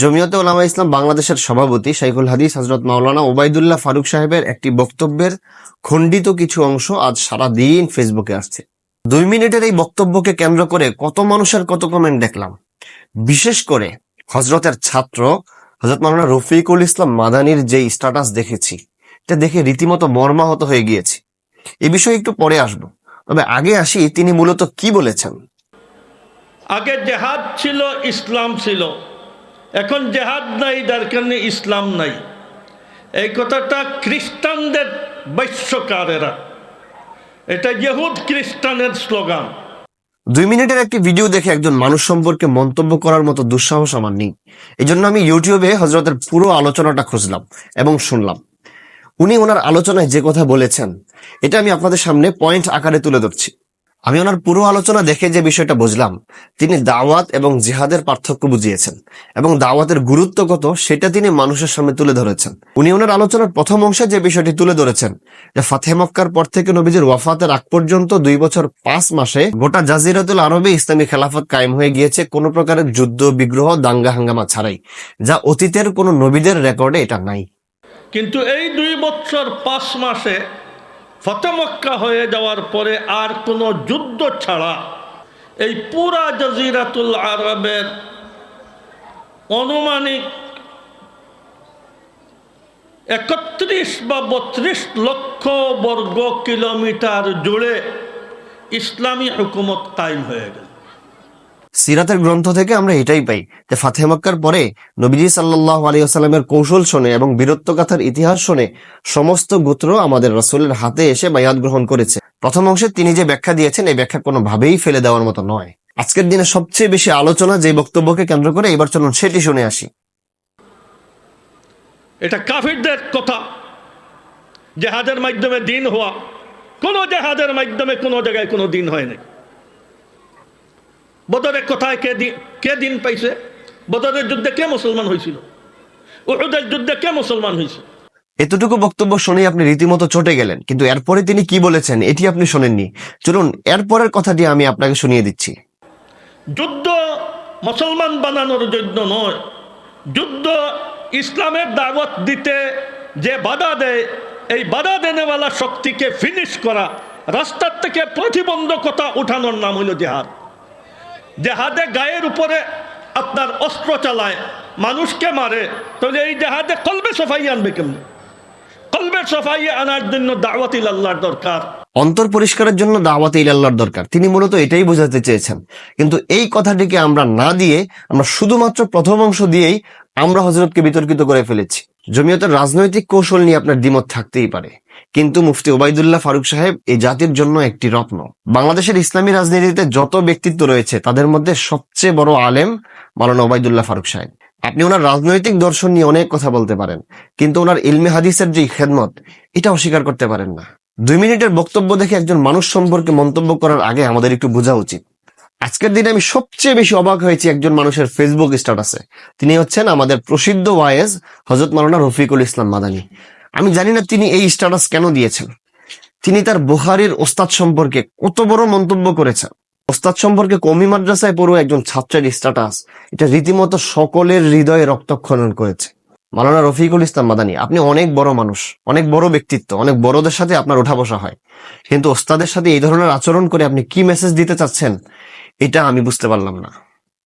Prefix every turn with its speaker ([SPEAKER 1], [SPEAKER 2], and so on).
[SPEAKER 1] জমিয়তে ওলামা ইসলাম বাংলাদেশের সভাপতি শাইখুল হাদিস হজরত মাওলানা ওবায়দুল্লাহ ফারুক সাহেবের একটি বক্তব্যের খণ্ডিত কিছু অংশ আজ সারা দিন ফেসবুকে আসছে। দুই মিনিটের এই বক্তব্যকে কেন্দ্র করে কত মানুষের কত কমেন্ট দেখলাম। বিশেষ করে হজরতের ছাত্র হজরত মাওলানা রফিকুল ইসলাম মাদানির যে স্ট্যাটাস দেখেছি, এটা দেখে রীতিমতো মর্মাহত হয়ে গিয়েছি। এ বিষয়ে একটু পরে আসব। তবে আগে আসি, তিনি মূলত কি বলেছেন?
[SPEAKER 2] আগে জেহাদ ছিল, ইসলাম ছিল। এখন জেহাদ নাই, যার কারণে ইসলাম নাই। এই কথাটা খ্রিস্টানদের বৈশ্যকারেরা। এটা ইহুদ খ্রিস্টানের স্লোগান।
[SPEAKER 1] দুই মিনিটের একটি ভিডিও দেখে একজন মানুষ সম্পর্কে মন্তব্য করার মতো দুঃসাহস আমার নেই। এই জন্য আমি ইউটিউবে হজরতের পুরো আলোচনাটা খুঁজলাম এবং শুনলাম। উনি ওনার আলোচনায় যে কথা বলেছেন, এটা আমি আপনাদের সামনে পয়েন্ট আকারে তুলে ধরছি। আমি ওনার পুরো আলোচনা দেখে যে বিষয়টা বুঝলাম, তিনি দাওয়াত এবং জিহাদের পার্থক্য বুঝিয়েছেন এবং দাওয়াতের গুরুত্ব কত সেটা তিনি মানুষের সামনে তুলে ধরেছেন। উনি ওনার আলোচনার প্রথম অংশে যে বিষয়টি তুলে ধরেছেন, যে ফাতে মক্কার পর থেকে নবীজির ওয়াফাতের আগ পর্যন্ত দুই বছর পাঁচ মাসে গোটা জাজিরাতুল আরবে ইসলামী খেলাফত কায়েম হয়ে গিয়েছে কোনো প্রকারের যুদ্ধ, বিগ্রহ, দাঙ্গা, হাঙ্গামা ছাড়াই, যা অতীতের কোনো নবীদের রেকর্ডে এটা নাই।
[SPEAKER 2] কিন্তু এই দুই বছর পাঁচ মাসে ফতেমক্কা হয়ে যাওয়ার পরে আর কোনো যুদ্ধ ছাড়া এই পুরা জজিরাতুল আরবের অনুমানিক একত্রিশ বা বত্রিশ লক্ষ বর্গ কিলোমিটার জুড়ে ইসলামী হুকুমত কায়েম হয়ে গেল।
[SPEAKER 1] সিরাতের গ্রন্থ থেকে আমরা এটাই পাই যে ফাতে মক্কার পরে নবীজি সাল্লাহ আলী আসালামের কৌশল শোনে এবং বীরত্বগাথার ইতিহাস শুনে, সমস্ত গোত্র আমাদের রসুলের হাতে এসে বায়াত গ্রহণ করেছে। প্রথম অংশে তিনি যে ব্যাখ্যা দিয়েছেন, এই ব্যাখ্যা কোনোভাবেই ফেলে দেওয়ার মতো নয়। আজকের দিনে সবচেয়ে বেশি আলোচনা যে বক্তব্যকে কেন্দ্র করে, এবার চলুন সেটি শুনে আসি।
[SPEAKER 2] এটা কাফিরদের কথা। জেহাদের মাধ্যমে দিন হওয়া, কোনো জেহাদের মাধ্যমে কোনো জায়গায় কোনো দিন হয় নাই। বদরের কোথায় কে দিন কে দিন পাইছে? বদরের যুদ্ধে কে মুসলমান হয়েছিল উহুদের যুদ্ধে কে মুসলমান হয়েছে
[SPEAKER 1] এতটুকু বক্তব্য শুনে আপনি রীতিমতো চটে গেলেন কিন্তু এরপরে তিনি কি বলেছেন এটি আপনি শোনেননি। চলুন এরপরের কথাটি আমি আপনাকে শুনিয়ে দিচ্ছি।
[SPEAKER 2] যুদ্ধ মুসলমান বানানোর জন্য নয়। যুদ্ধ ইসলামের দাওয়াত দিতে যে বাধা দেয় এই বাধা দেনেওয়ালা শক্তিকে ফিনিশ করা রাস্তার থেকে প্রতিবন্ধকতা উঠানোর নাম হলো জেহাদ। জেহাদে গায়ের উপরে আপনার অস্ত্র চালায়, মানুষকে মারে, তাহলে এই জেহাদে কলবে সফাই আনবে কেমন? কলবের সফাই আনার জন্য দাওয়াত আল্লাহর দরকার।
[SPEAKER 1] অন্তর পরিষ্কারের জন্য দাওয়াতে ইলাল্লাহর দরকার। তিনি মূলত এটাই বোঝাতে চেয়েছেন। কিন্তু এই কথাটিকে আমরা না দিয়ে, আমরা শুধুমাত্র প্রথম অংশ দিয়েই আমরা হজরতকে বিতর্কিত করে ফেলেছি। জমিয়তের রাজনৈতিক কৌশল নিয়ে আপনার দ্বিমত থাকতেই পারে। কিন্তু মুফতি ওবায়দুল্লাহ ফারুক সাহেব এই জাতির জন্য একটি রত্ন। বাংলাদেশের ইসলামী রাজনীতিতে যত ব্যক্তিত্ব রয়েছে, তাদের মধ্যে সবচেয়ে বড় আলেম মালানা ওবায়দুল্লাহ ফারুক সাহেব। আপনি ওনার রাজনৈতিক দর্শন নিয়ে অনেক কথা বলতে পারেন, কিন্তু ওনার ইলমে হাদিসের যে খেদমত, এটা অস্বীকার করতে পারেন না। দুই মিনিটের বক্তব্য দেখে একজন মানুষ সম্পর্কে মন্তব্য করার আগে আমাদের একটু বোঝা উচিত। আজকের দিনে আমি সবচেয়ে বেশি অবাক হয়েছি একজন মানুষের ফেসবুক স্ট্যাটাসে তিনি হচ্ছেন আমাদের প্রসিদ্ধ ওয়ায়েজ হজরত মাওলানা রফিকুল ইসলাম মাদানী। আমি জানি না তিনি এই স্ট্যাটাস কেন দিয়েছেন। তিনি তার বুখারির ওস্তাদ সম্পর্কে কত বড় মন্তব্য করেছেন। ওস্তাদ সম্পর্কে কমি মাদ্রাসায় পড়ুয়া একজন ছাত্রের স্ট্যাটাস এটা রীতিমতো সকলের হৃদয়ে রক্তক্ষরণ করেছে। মালানা রফিকুল ইসলাম মাদানী, আপনি অনেক বড় মানুষ, অনেক বড় ব্যক্তিত্ব, অনেক বড়দের সাথে আপনার ওঠা বসা হয়। কিন্তু ওস্তাদের সাথে এই ধরনের আচরণ করে আপনি কি মেসেজ দিতে চাচ্ছেন? এটা আমি বুঝতে পারলাম না।